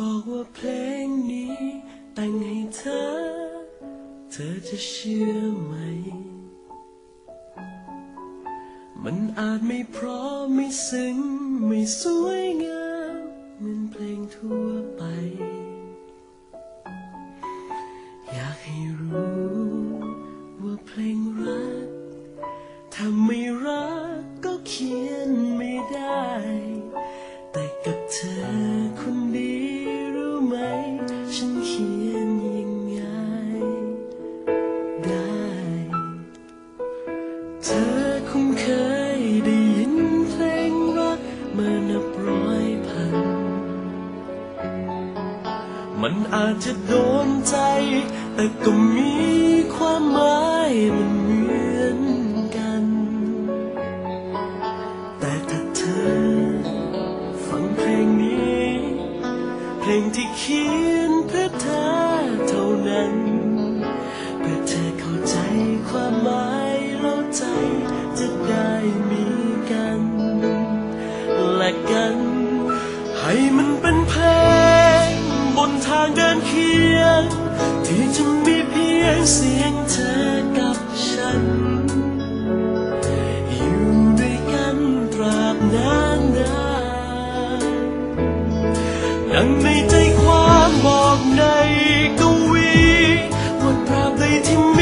บอกว่าเพลงนี้แต่งให้เธอ เธอจะเชื่อไหม มันอาจไม่เพราะไม่ซึ้งไม่สวยงามเหมือนเพลงทั่วไป อยากให้รู้ว่าเพลงรักถ้าไม อาจจะโดนใจ แต่ก็มีความหมายมันเหมือนกัน แต่ถ้าเธอ ฟังเพลงนี้ เพลงที่เขียนเพื่อเธอเท่านั้นเพื่อเธอเข้าใจความหมายแล้วใจจะได้มีกันและกันียง ที่จะมีเพียงเสียงเธอกับฉัน อยู่ด้วยกันตราบนานนานดังในใจความบอกในกวีว่าตราบใดที่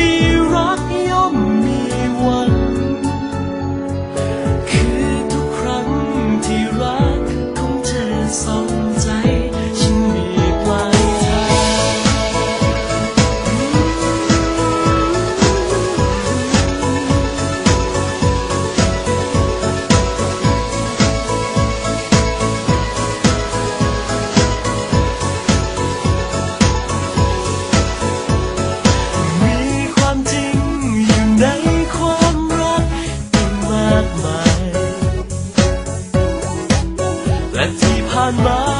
ผ่านมา